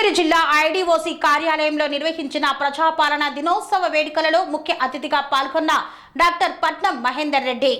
మల్కాజ్గిరి జిల్లా ఐడిఓసి కార్యాలయంలో నిర్వహించిన ప్రజాపాలన దినోత్సవ వేడుకలలో ముఖ్య అతిథిగా పాల్గొన్న డాక్టర్ పట్నం మహేందర్ రెడ్డి.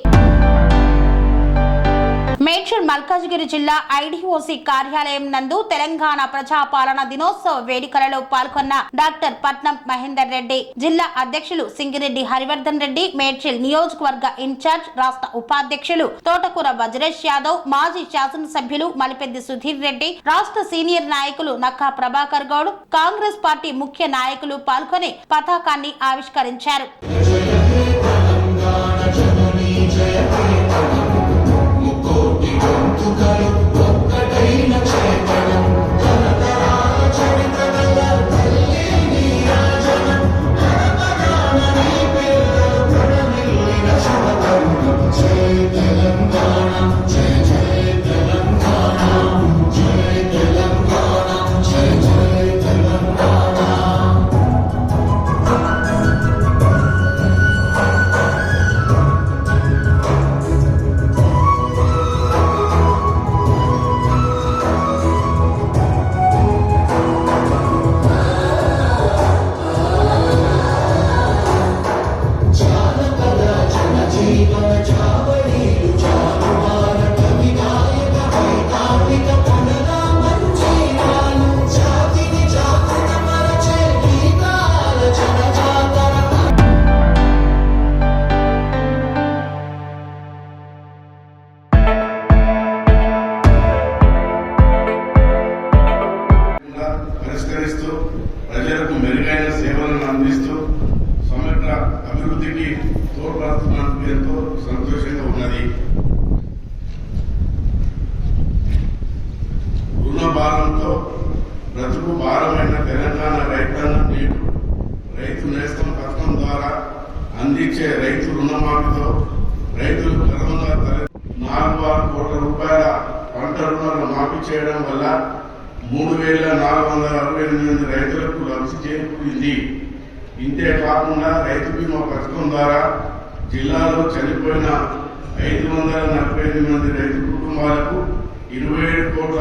మేడ్చల్ మల్కాజ్గిరి జిల్లా ఐడిఓసి కార్యాలయం నందు తెలంగాణ ప్రజాపాలన దినోత్సవ వేడుకలలో పాల్గొన్న డాక్టర్ పట్నం మహేందర్ రెడ్డి జిల్లా అధ్యక్షులు సింగిరెడ్డి హరివర్ధన్ రెడ్డి మేడ్చల్ నియోజకవర్గ ఇన్ఛార్జ్ రాష్ట్ర ఉపాధ్యక్షులు తోటకూర వజ్రేష్ యాదవ్ మాజీ శాసనసభ్యులు మలిపెద్ది సుధీర్ రెడ్డి రాష్ట్ర సీనియర్ నాయకులు నక్కా ప్రభాకర్ గౌడ్ కాంగ్రెస్ పార్టీ ముఖ్య నాయకులు పాల్గొని పతాకాన్ని ఆవిష్కరించారు. ప్రజలకు మెరుగైన సేవలను అందిస్తూ సమగ్ర అభివృద్ధికి తోడ్పడుతున్నందుకు ఎంతో సంతోషంగా ఉన్నది. రుణ భారంతో బ్రతుకు భారమైన తెలంగాణ రైతన్న నేడు రైతు నేస్తం పథకం ద్వారా అందించే రైతు రుణమాఫీతో రైతులు క్రమంగా నాలుగు ఆరు కోట్ల రూపాయల పంట రుణాలు మాఫీ చేయడం వల్ల మూడు వేల నాలుగు వందల అరవై ఎనిమిది మంది రైతులకు లబ్ధి చేకూరింది. ఇంతే కాకుండా రైతు బీమా పథకం ద్వారా జిల్లాలో చనిపోయిన ఐదు వందల నలభై ఎనిమిది మంది రైతు కుటుంబాలకు ఇరవై ఏడు కోట్ల